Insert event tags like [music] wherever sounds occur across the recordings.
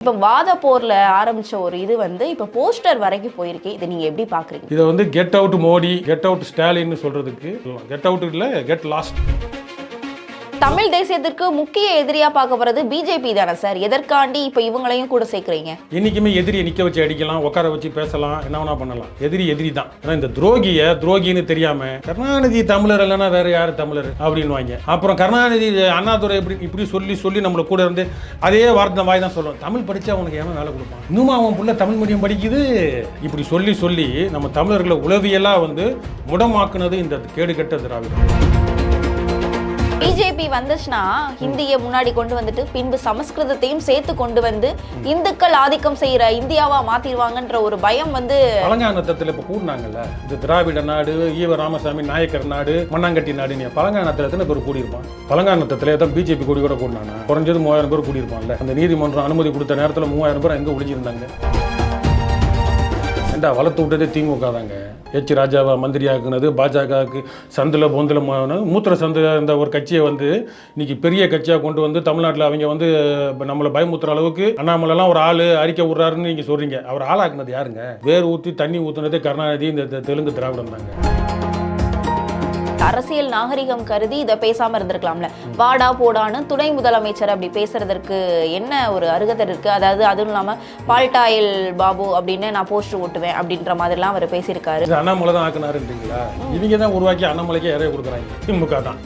இப்போ வாத போரில் ஆரம்பித்த ஒரு இது வந்து இப்போ போஸ்டர் வரைக்கும் போயிருக்கு. இதை நீங்கள் எப்படி பார்க்குறீங்க இதை வந்து get out Modi get out ஸ்டாலின்னு சொல்கிறதுக்கு கெட் அவுட் இல்லை கெட் லாஸ்ட் தமிழ் தேசியத்திற்கு முக்கிய எதிரியா பார்க்க போறது பிஜேபி தானே சார் எதற்காண்டி இப்போ இவங்களையும் கூட சேர்க்குறீங்க? என்னைக்குமே எதிரியை நிற்க வச்சு அடிக்கலாம் உட்கார வச்சு பேசலாம் என்ன வேணா பண்ணலாம். எதிரி எதிரி தான் ஏன்னா இந்த துரோகிய துரோகின்னு தெரியாம கருணாநிதி தமிழர் இல்லைன்னா வேற யாரு தமிழர்? அப்படின்னு வாங்க அப்புறம் கருணாநிதி அண்ணாதுரை இப்படி இப்படி சொல்லி சொல்லி நம்மள கூட இருந்து அதே வார்த்தை வாய் தான் சொல்லுவோம் தமிழ் படிச்சா அவனுக்கு ஏன் வேலை கொடுப்பான்? இன்னும் அவன் புள்ள தமிழ் மீடியம் படிக்குது? இப்படி சொல்லி சொல்லி நம்ம தமிழர்களை உளவியலாக வந்து முடமாக்குனது இந்த கேடு கெட்ட திராவிடம். பிஜேபி வந்துச்சுன்னா ஹிந்தியை முன்னாடி கொண்டு வந்துட்டு பின்பு சமஸ்கிருதத்தையும் சேர்த்து கொண்டு வந்து இந்துக்கள் ஆதிக்கம் செய்யற இந்தியாவா மாத்திடுவாங்கன்ற ஒரு பயம் வந்து பழங்கானத்தத்தில் இப்போ கூடினாங்கல்ல. இந்த திராவிட நாடு ஈவ ராமசாமி நாயக்கர் நாடு மண்ணாங்கட்டி நாடு நீ பழங்கானத்தில் பேர் கூடியிருப்பான். பழங்கானத்தில் தான் பிஜேபி கூடி கூட கூடினானா குறைஞ்சது மூவாயிரம் பேர் கூடியிருப்பான்ல. அந்த நீதிமன்றம் அனுமதி கொடுத்த நேரத்தில் மூவாயிரம் பேர் எங்கே ஒளிஞ்சிருந்தாங்க. ஏண்டா வளர்த்து விட்டதே திமுக தாங்க. ராஜாவா ராஜாவை மந்திரியாக்குனது பாஜகவுக்கு சந்தில் பொந்தில் மூத்திர சந்தில் இருந்த ஒரு கட்சியை வந்து இன்னைக்கு பெரிய கட்சியாக கொண்டு வந்து தமிழ்நாட்டில் அவங்க வந்து நம்மளை பயமுத்துற அளவுக்கு அண்ணாமலைலாம் ஒரு ஆள் அறிக்கை விட்றாருன்னு நீங்கள் சொல்கிறீங்க அவர் ஆளாக்குனது யாருங்க? வேர் ஊற்றி தண்ணி ஊற்றுனதே கருணாநிதி இந்த தெலுங்கு திராவிடம் தாங்க அரசியல் நாகரிகம் கருதி இதை பேசாம இருந்திருக்கலாம்ல. வாடா போடான்னு துணை முதலமைச்சர் அப்படி பேசுறதற்கு என்ன ஒரு அருகதை இருக்கு? அதாவது அதுவும் இல்லாம பால்டாயில் பாபு அப்படின்னு நான் போஸ்டர் ஓட்டுவேன் அப்படின்ற மாதிரிலாம் அவர் பேசியிருக்காரு. அண்ணாமலை தான் ஆக்குனாருன்றீங்களா? இவங்க தான் உருவாக்கி அண்ணாமலைக்கே இறைய கொடுக்குறாங்க. திமுக தான்.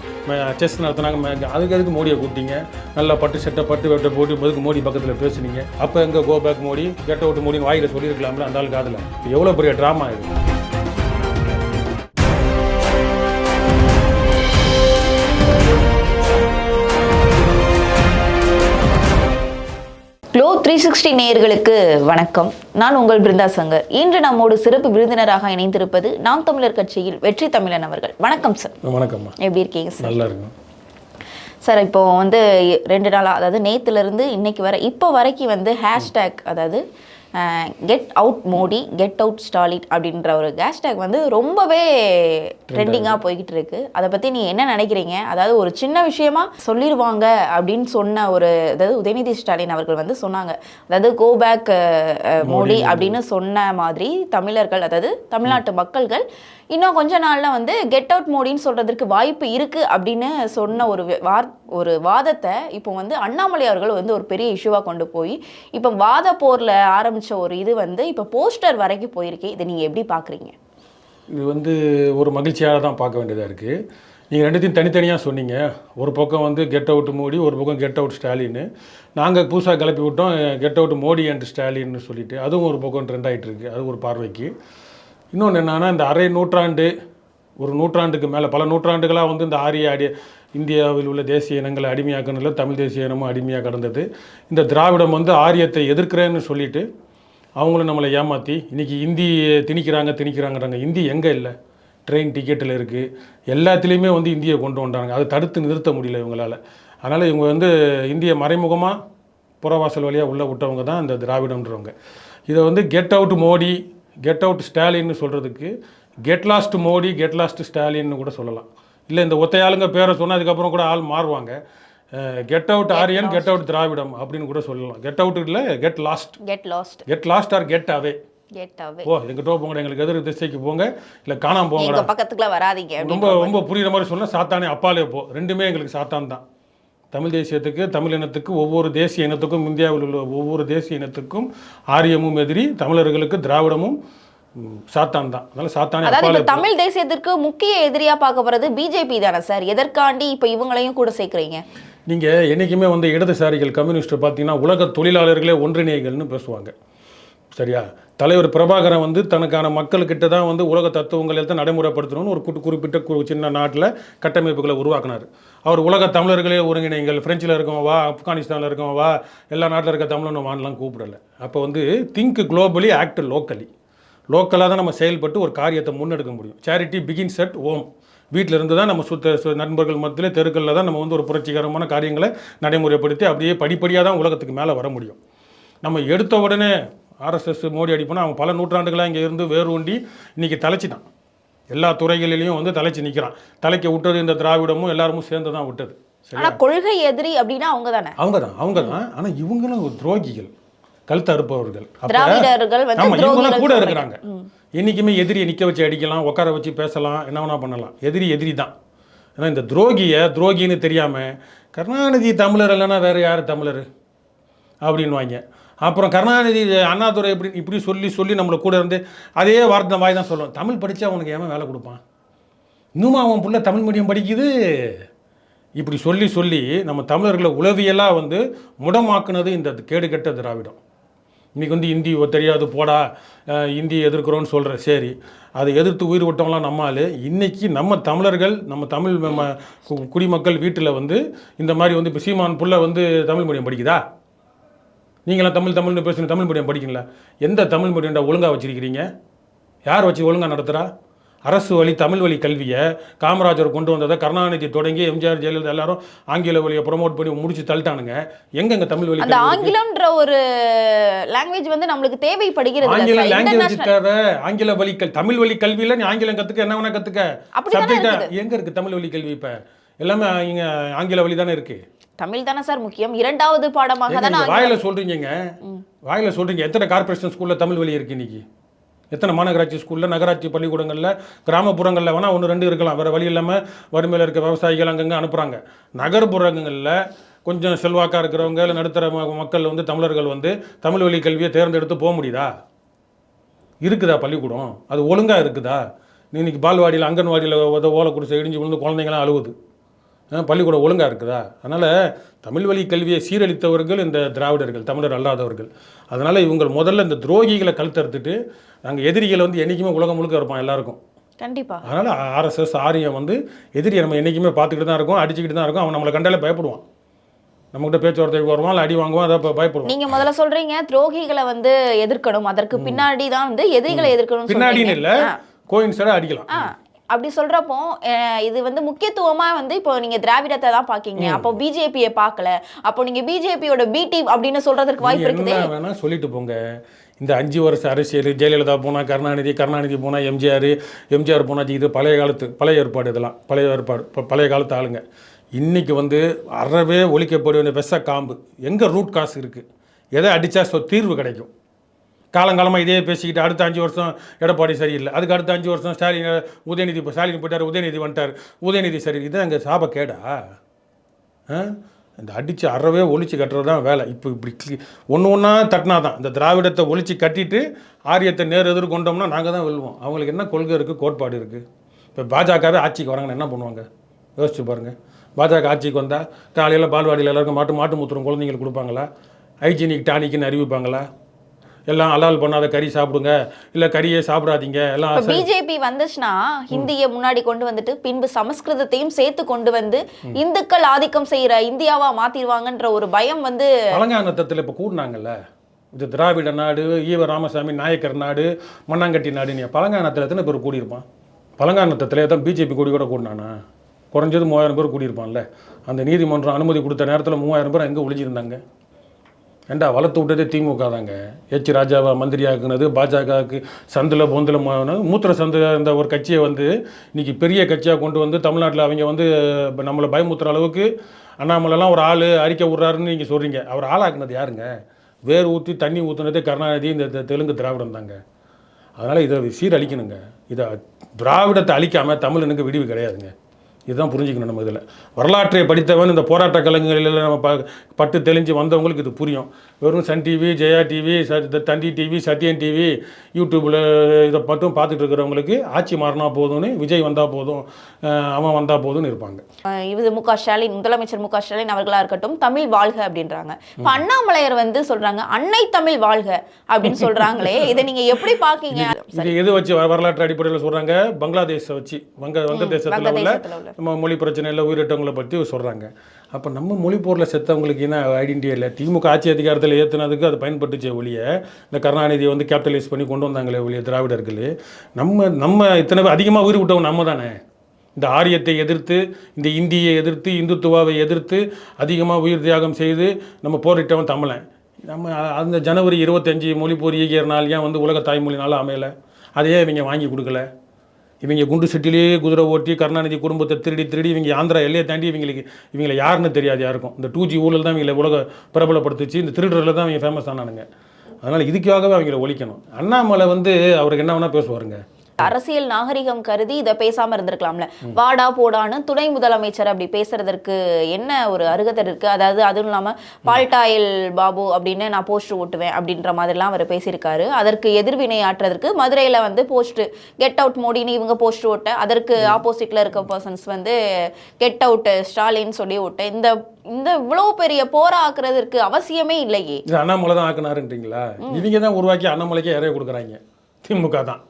செஸ் நடத்துனாங்க. அதுக்கு எதுக்கு மோடியை கூப்பிட்டீங்க? நல்லா பட்டு சட்டை பட்டு வெட்டை போட்டு எதுக்கு மோடி பக்கத்தில் பேசுனீங்க. அப்போ எங்கே go back Modi? Get out மோடின்னு வாயில சொல்லியிருக்கலாம்ல அந்த ஆள் காதில். எவ்வளோ பெரிய ட்ராமா இது? க்ளோ த்ரீ சிக்ஸ்டி நேயர்களுக்கு வணக்கம். நான் உங்கள் பிருந்தா சங்கர். இன்று நம்மோடு சிறப்பு விருந்தினராக இணைந்திருப்பது நாம் தமிழர் கட்சியில் வெற்றி தமிழன் அவர்கள். வணக்கம் சார் வணக்கம்மா. எப்படி இருக்கீங்க சார் நல்லா இருக்கும். சார் இப்போ வந்து ரெண்டு நாளாக அதாவது நேத்துல இருந்து இன்னைக்கு வரை இப்போ வரைக்கும் வந்து ஹேஷ்டேக் அதாவது get out Modi get out Stalin அப்படின்ற ஒரு ஹேஷ்டேக் வந்து ரொம்பவே ட்ரெண்டிங்காக போய்கிட்டு இருக்கு. அதை பற்றி நீங்கள் என்ன நினைக்கிறீங்க? அதாவது ஒரு சின்ன விஷயமா சொல்லிடுவாங்க அப்படின்னு சொன்ன ஒரு அதாவது உதயநிதி ஸ்டாலின் அவர்கள் வந்து சொன்னாங்க. அதாவது கோ பேக் மோடி அப்படின்னு சொன்ன மாதிரி தமிழர்கள் அதாவது தமிழ்நாட்டு மக்கள்கள் இன்னும் கொஞ்ச நாளில் வந்து கெட் அவுட் மோடின்னு சொல்கிறதுக்கு வாய்ப்பு இருக்குது அப்படின்னு சொன்ன ஒரு வார் ஒரு வாதத்தை இப்போ வந்து அண்ணாமலை அவர்கள் வந்து ஒரு பெரிய இஷ்யூவாக கொண்டு போய் இப்போ வாத போரில் ஆரம்பித்த ஒரு இது வந்து இப்போ போஸ்டர் வரைக்கும் போயிருக்கு. இதை நீங்கள் எப்படி பார்க்குறீங்க இது வந்து ஒரு மகிழ்ச்சியாக தான் பார்க்க வேண்டியதாக இருக்குது நீங்கள் ரெண்டுத்தையும் தனித்தனியாக சொன்னீங்க. ஒரு பக்கம் வந்து கெட் அவுட் மோடி ஒரு பக்கம் கெட் அவுட் ஸ்டாலின்னு. நாங்கள் புதுசாக கிளப்பி விட்டோம் கெட் அவுட் மோடி அண்ட் ஸ்டாலின்னு சொல்லிட்டு. அதுவும் ஒரு பக்கம் ட்ரெண்ட் ஆகிட்டு இருக்கு. அது ஒரு பார்வைக்கு. இன்னொன்று என்னன்னா இந்த அரை நூற்றாண்டு ஒரு நூற்றாண்டுக்கு மேலே பல நூற்றாண்டுகளாக வந்து இந்த ஆரிய அடி இந்தியாவில் உள்ள தேசிய இனங்களை அடிமையாக்குனதுல தமிழ் தேசிய இனமும் அடிமையாக கடந்தது. இந்த திராவிடம் வந்து ஆரியத்தை எதிர்க்கிறேன்னு சொல்லிட்டு அவங்களும் நம்மளை ஏமாற்றி இன்றைக்கி இந்தி திணிக்கிறாங்க திணிக்கிறாங்கிறாங்க. இந்தி எங்கே இல்லை? ட்ரெயின் டிக்கெட்டில் இருக்குது எல்லாத்துலேயுமே வந்து இந்தியை கொண்டு வந்தாங்க. அதை தடுத்து நிறுத்த முடியல இவங்களால். அதனால் இவங்க வந்து இந்திய மறைமுகமாக புறவாசல் வழியாக உள்ளே விட்டவங்க தான் இந்த திராவிடம்ன்றவங்க. இதை வந்து get out Modi get out ஸ்டாலின்னு சொல்கிறதுக்கு get lost Modi get lost ஸ்டாலின்னு கூட சொல்லலாம். இல்லை இந்த ஒத்தையாளுங்க பேரை சொன்னால் அதுக்கப்புறம் கூட ஆள் மாறுவாங்க. Get out Aryan get out திராவிடம் அப்படின்னு கூட சொல்லலாம். கெட் அவுட் இல்லை get lost get lost get lost or get away ஓ எங்கிட்ட போங்க எங்களுக்கு எதிர் திசைக்கு போங்க இல்லை காணாம போங்கடா. எங்க பக்கத்துக்குலாம் வராதீங்க ரொம்ப ரொம்ப புரியுற மாதிரி சொன்னா சாத்தானே அப்பாலே போ. ரெண்டுமே எங்களுக்கு சாத்தான் தான் தமிழ் தேசியத்துக்கு தமிழ் இனத்துக்கு ஒவ்வொரு தேசிய இனத்துக்கும் இந்தியாவில் உள்ள ஒவ்வொரு தேசிய இனத்துக்கும் ஆரியமும் எதிரி தமிழர்களுக்கு திராவிடமும் சாத்தான் தான். அதனால சாத்தானே அதாவது தமிழ் தேசியத்திற்கு முக்கிய எதிரியா பார்க்க போறது பிஜேபி தானே சார் எதற்காண்டி இப்போ இவங்களையும் கூட சேர்க்குறீங்க? நீங்கள் என்றைக்குமே வந்து இடதுசாரிகள் கம்யூனிஸ்ட் பார்த்தீங்கன்னா உலக தொழிலாளர்களே ஒன்றிணைகள்னு பேசுவாங்க. சரியா? தலைவர் பிரபாகரன் வந்து தனக்கான மக்கள்கிட்ட தான் வந்து உலக தத்துவங்கள் எல்லாம் நடைமுறைப்படுத்தணும்னு ஒரு குறி- குறிப்பிட்ட கு- சின்ன நாட்டில் கட்டமைப்புகளை உருவாக்கினார். அவர் உலக தமிழர்களே ஒருங்கிணைங்கள் பிரெஞ்சில் இருக்கவன் வா ஆப்கானிஸ்தானில் இருக்கவன் வா எல்லா நாட்டில் இருக்க தமிழன் வான்லாம் கூப்பிடலை. அப்போ வந்து திங்க் குளோபலி ஆக்ட் லோக்கலி லோக்கலாக தான் நம்ம செயல்பட்டு ஒரு காரியத்தை முன்னெடுக்க முடியும். சேரிட்டி பிகின்ஸ் அட் ஓம் வீட்டில் இருந்து தான் நம்ம சுத்த சு- நண்பர்கள் மத்தியில் தெருக்களில் தான் நம்ம வந்து ஒரு புரட்சிகரமான காரியங்களை நடைமுறைப்படுத்தி அப்படியே படிப்படியாக தான் உலகத்துக்கு மேலே வர முடியும். நம்ம எடுத்த உடனே ஆர்எஸ்எஸ் மோடி அடிப்போனா அவன் பல நூற்றாண்டுகளாக இங்கே இருந்து வேர் ஊண்டி இன்னைக்கு தலைச்சிட்டான். எல்லா துறைகளிலையும் வந்து தலைச்சு நிற்கிறான் தலைக்க விட்டது இந்த திராவிடமும் எல்லாருமும் சேர்ந்து தான் விட்டது கொள்கை எதிரி அப்படின்னா அவங்க தானே அவங்க தான் அவங்க தான் ஆனால் இவங்களும் ஒரு துரோகிகள் கழுத்து அறுப்பவர்கள் அப்ப- திராவிடர்கள் வந்து ஆமா இவங்கெல்லாம் துரோகிகள் கூட. இருக்கிறாங்க. என்றைக்குமே எதிரியை நிற்க வச்சு அடிக்கலாம் உட்கார வச்சு பேசலாம் என்ன வேணா பண்ணலாம். எதிரி எதிரி தான் ஏன்னா இந்த துரோகியை துரோகின்னு தெரியாமல் கருணாநிதி தமிழர் இல்லைன்னா வேறு யார் தமிழர்? அப்படின்வாங்க அப்புறம் கருணாநிதி அண்ணாதுரை இப்படி இப்படி சொல்லி சொல்லி நம்மளை கூட இருந்து அதே வார்த்தை வாய் தான் சொல்லுவோம் தமிழ் படித்தா அவனுக்கு ஏன் வேலை கொடுப்பான்? இன்னுமா அவன் பிள்ளை தமிழ் மீடியம் படிக்குது? இப்படி சொல்லி சொல்லி நம்ம தமிழர்களை உளவியலாக வந்து முடமாக்குனது இந்த கேடுகெட்ட திராவிடம். இன்றைக்கி வந்து இந்தி தெரியாது போடா இந்தி எதிர்க்கிறோன்னு சொல்கிற சரி. அதை எதிர்த்து உயிர் விட்டவங்களாம் நம்மால் இன்றைக்கி நம்ம தமிழர்கள் நம்ம தமிழ் ம- கு- குடிமக்கள் வீட்டில் வந்து இந்த மாதிரி வந்து இப்போ சீமான் புள்ள வந்து தமிழ் மீடியம் படிக்குதா? நீங்களாம் தமிழ் தமிழ்னு பேசுங்க தமிழ் மீடியம் படிக்கீங்களா எந்த தமிழ் மீடியம்டா ஒழுங்காக வச்சிருக்கிறீங்க? யார் வச்சு ஒழுங்காக நடத்துகிறா அரசு வழி தமிழ் வழி கல்வியை காமராஜர் கொண்டு வந்ததை கருணாநிதி தொடங்கி எம்ஜிஆர் ஜெயலலிதா எல்லாரும் ஆங்கில வழியை ப்ரொமோட் பண்ணி முடிச்சு தள்ளிட்டானுங்க. எங்கெங்க தமிழ் வழி அந்த? ஆங்கிலம்ன்ற ஒரு லாங்குவேஜ் வந்து நம்மளுக்கு தேவைப்படுகிறது ஆங்கில. லாங்குவேஜ் தேவை? ஆங்கில வழி கல் தமிழ் வழி கல்வியில நீ ஆங்கிலம் கத்துக்க என்ன வேணா கத்துக்க. அப்படிதானே சப்ஜெக்டா இருக்குது. எங்க இருக்கு தமிழ் வழி கல்வி இப்ப? எல்லாமே இங்க ஆங்கில வழி தானே இருக்கு. தமிழ் தானே சார் முக்கியம். இரண்டாவது பாடமாக தானே வாயில சொல்றீங்கங்க. வாயில சொல்றீங்க. எத்தனை கார்ப்பரேஷன் ஸ்கூல்ல தமிழ் வழி இருக்கு இன்னைக்கு? எத்தனை மாநகராட்சி ஸ்கூல்ல நகராட்சி பள்ளிக்கூடங்கள்ல கிராமப்புறங்கள்ல வேணா ஒன்று ரெண்டு இருக்கலாம். வேற வழி இல்லாம வறுமையில இருக்க விவசாயிகள் அங்கங்க அனுப்புறாங்க. நகர்ப்புறங்கள்ல கொஞ்சம் செல்வாக்கா இருக்கிறவங்க இல்லை நடுத்தர மக்கள் வந்து தமிழர்கள் வந்து தமிழ் வழி கல்வியை தேர்ந்தெடுத்து போக முடியுதா? இருக்குதா பள்ளிக்கூடம்? அது ஒழுங்கா இருக்குதா? இன்னைக்கு பால்வாடியில் அங்கன்வாடியில் ஓலை குடிசை இடிஞ்சு விழுந்து குழந்தைங்களாம் அழுவுது. பள்ளிக்கூடம் ஒழுங்கா இருக்குதா? அதனால் தமிழ் வழி கல்வியை சீரழித்தவர்கள் இந்த திராவிடர்கள் தமிழர் அல்லாதவர்கள். அதனால் இவங்க முதல்ல இந்த துரோகிகளை கழுத்தறுத்துட்டு நாங்கள் எதிரிகளை வந்து என்றைக்குமே உலகம் முழுக்க இருப்பான் எல்லாருக்கும். கண்டிப்பா. அதனால் ஆர்எஸ்எஸ் ஆரியம் வந்து எதிரியை நம்ம என்றைக்குமே பார்த்துக்கிட்டு தான் இருக்கோம் அடிச்சுக்கிட்டு தான் இருக்கோம் அவன் நம்மளை கண்டாலே பயப்படுவான். நம்மகிட்ட பேச்சுவார்த்தைக்கு வருவான் இல்லை அடி வாங்குவான் அதை அப்ப பயப்படுவான். நீங்க முதல்ல சொல்றீங்க துரோகிகளை வந்து எதிர்க்கணும் அதற்கு பின்னாடி தான் வந்து எதிரிகளை எதிர்க்கணும் பின்னாடின்னு இல்லை கோயின்சடாக அடிக்கலாம். அப்படி சொல்றப்போ அஹ், இது வந்து முக்கியத்துவமா வந்து இப்போ நீங்க திராவிடத்தை தான் பாக்கீங்க. அப்போ பிஜேபியை பார்க்கல அப்போ நீங்க பிஜேபியோட பி டீம் அப்படின்னு சொல்றதுக்கு வாய்ப்பு இருக்குது. வேணா சொல்லிட்டு போங்க. இந்த அஞ்சு வருஷம் அரசியல் ஜெயலலிதா போனால் கருணாநிதி கருணாநிதி போனால் எம்ஜிஆர் எம்ஜிஆர் போனால் இது பழைய காலத்து பழைய ஏற்பாடு இதெல்லாம். பழைய ஏற்பாடு பழைய காலத்து ஆளுங்க. இன்னைக்கு வந்து அறவே ஒழிக்கப்பட வேண்டிய விஷ காம்பு. எங்கே ரூட் காசு இருக்குது எதை அடித்தா தீர்வு கிடைக்கும்? காலங்காலமாக இதே பேசிக்கிட்டு அடுத்த அஞ்சு வருஷம் எடப்பாடி சரியில்லை. அதுக்கு அடுத்த அஞ்சு வருஷம் ஸ்டாலின் உதயநிதி இப்போ ஸ்டாலின் போயிட்டார் உதயநிதி வந்துட்டார். உதயநிதி சரி இதான் எங்கள் சாப கேடா? ஆ? இந்த அடித்து அறவே ஒழிச்சு கட்டுறது தான் வேலை. இப்போ இப்படி ஒன்று ஒன்றா தட்டினா தான். இந்த திராவிடத்தை ஒழிச்சு கட்டிட்டு ஆரியத்தை நேர் எதிர் கொண்டோம்னா நாங்கள் தான் வெல்வோம். அவங்களுக்கு என்ன கொள்கை இருக்குது கோட்பாடு இருக்குது இப்போ பாஜகவே ஆட்சிக்கு வராங்கன்னு என்ன பண்ணுவாங்க? யோசிச்சு பாருங்கள் பாஜக ஆட்சிக்கு வந்தால் காலையில் பால்வாடியில் எல்லாருக்கும் மாட்டு மாட்டு மூத்திரம் குழந்தைங்களுக்கு கொடுப்பாங்களா? ஹைஜீனிக் டானிக்குன்னு அறிவிப்பாங்களா? எல்லாம் அலால் பண்ணாத கறி சாப்பிடுங்க. இல்லை கறியே சாப்பிடாதீங்க. எல்லாம் பிஜேபி வந்துச்சுன்னா ஹிந்தியை முன்னாடி கொண்டு வந்துட்டு பின்பு சமஸ்கிருதத்தையும் சேர்த்து கொண்டு வந்து இந்துக்கள் ஆதிக்கம் செய்யற இந்தியாவா மாத்திடுவாங்கன்ற ஒரு பயம் வந்து பழங்கானத்தத்தில் இப்போ கூடினாங்கல்ல. இது திராவிட நாடு ஈவ ராமசாமி நாயக்கர் நாடு மண்ணாங்கட்டி நாடுன்னு. பழங்கானத்தில் எத்தனை பேர் கூடியிருப்பான்? பழங்கானத்தத்தில் தான் பிஜேபி கூடி கூட கூடினானா? குறைஞ்சது மூவாயிரம் பேர் கூடியிருப்பான்ல. அந்த நீதிமன்றம் அனுமதி கொடுத்த நேரத்தில் மூவாயிரம் பேர் எங்கே ஒளிஞ்சிருந்தாங்க? ஏண்டா வளர்த்து விட்டதே திமுக தாங்க ஹெச் ராஜாவை மந்திரியாக்குனது பாஜகவுக்கு சந்தில் பொந்தில் மூத்திர சந்தில் இருந்த ஒரு கட்சியை வந்து இன்றைக்கி பெரிய கட்சியாக கொண்டு வந்து தமிழ்நாட்டில் அவங்க வந்து நம்மளை பயமுத்துற அளவுக்கு அண்ணாமலைலாம் ஒரு ஆள் அறிக்கை விட்றாருன்னு நீங்கள் சொல்கிறீங்க அவர் ஆளாக்குனது யாருங்க? வேர் ஊற்றி தண்ணி ஊற்றுனதே கருணாநிதி இந்த தெ- தெலுங்கு திராவிடம் தாங்க. அதனால் இதை சீரழிக்கணுங்க. இதை திராவிடத்தை அழிக்காமல் தமிழனுக்கு விடிவு கிடையாதுங்க. இதுதான் புரிஞ்சுக்கணும் நம்ம இதில். வரலாற்றை படித்தவன் இந்த போராட்ட கலைஞர்களில் நம்ம ப பட்டு தெளிஞ்சு வந்தவங்களுக்கு இது புரியும். வெறும் சன் டிவி ஜெயா டிவி ச தந்தி டிவி சத்யன் டிவி யூடியூப்பில் இதை மட்டும் பார்த்துட்டு இருக்கிறவங்களுக்கு ஆட்சி மாறினா போதும்னு விஜய் வந்தால் போதும் அவன் வந்தால் போதும்னு இருப்பாங்க. இது மு க ஸ்டாலின் முதலமைச்சர் மு க ஸ்டாலின் அவர்களா இருக்கட்டும் தமிழ் வாழ்க அப்படின்றாங்க. இப்ப அண்ணாமலையர் வந்து சொல்றாங்க அன்னை தமிழ் வாழ்க அப்படின்னு சொல்றாங்களே இதை நீங்க எப்படி பாக்கீங்க இது எது வச்சு வரலாற்று அடிப்படையில் சொல்கிறாங்க பங்களாதேஷை வச்சு வங்க வங்கதேசத்துல உள்ள. நம்ம மொழி பிரச்சனையில் உயிரிட்டவங்களை பற்றி சொல்கிறாங்க அப்போ நம்ம மொழி போரில் செத்தவங்களுக்கு என்ன ஐடென்டிட்டி இல்லை? திமுக ஆட்சி அதிகாரத்தில் ஏற்றுனதுக்கு அது பயன்பட்டுச்சே ஒழிய இந்த கருணாநிதியை வந்து கேபிட்டலைஸ் பண்ணி கொண்டு வந்தாங்களே ஒழிய திராவிடர்கள் நம்ம நம்ம இத்தனை அதிகமாக உயிர் விட்டவங்க நம்ம தானே? இந்த ஆரியத்தை எதிர்த்து இந்த இந்தியை எதிர்த்து இந்துத்துவாவை எதிர்த்து அதிகமாக உயிர் தியாகம் செய்து நம்ம போரிட்டவன் தமிழன். நம்ம அந்த ஜனவரி இருபத்தஞ்சி மொழி போர் ஈகிற நாள் ஏன் வந்து உலக தாய்மொழி நாள் அமையலை? அதையே இவங்க வாங்கி கொடுக்கல. இவங்க குண்டு செட்டிலேயே குதிரை ஓட்டி கருணாநிதி குடும்பத்தை திருடி திருடி இவங்க ஆந்திரா எல்லையை தாண்டி இவங்களுக்கு இவங்களை யாருன்னு தெரியாது யாருக்கும். இந்த டூ ஜி ஊழல் தான் இவங்களை உலக பிரபலப்படுத்துச்சு. இந்த திருடுறதுல தான் இவங்க ஃபேமஸ் ஆனானுங்க. அதனால் இதுக்காகவே அவங்கள ஒழிக்கணும். அண்ணாமலை வந்து அவருக்கு என்ன வேணால் பேசுவாருங்க. அரசியல் நாகரிகம் கருதி இதை பேசாம இருந்திருக்கலாம்ல. வாடா போடான்னு துணை முதலமைச்சர் அப்படி பேசுறதற்கு என்ன ஒரு அருகதை இருக்கு? அதாவது அதுவும் இல்லாம பால்டாயில் பாபு அப்படின்னு நான் போஸ்டர் ஓட்டுவேன் அப்படின்ற மாதிரிலாம் அவர் பேசியிருக்காரு. அதற்கு எதிர்வினை ஆற்றுறதுக்கு மதுரையில வந்து போஸ்ட் கெட் அவுட் மோடின்னு இவங்க போஸ்டர் ஓட்ட அதற்கு ஆப்போசிட்ல இருக்க பர்சன்ஸ் வந்து கெட் அவுட் ஸ்டாலின் சொல்லி ஓட்ட இந்த இந்த இவ்வளவு பெரிய போரா ஆக்குறதற்கு அவசியமே இல்லையே. அண்ணாமலை தான் ஆக்குனாருன்றீங்களா? இவங்க தான் உருவாக்கி அண்ணாமலைக்கே இறைய கொடுக்குறாங்க. திமுக தான்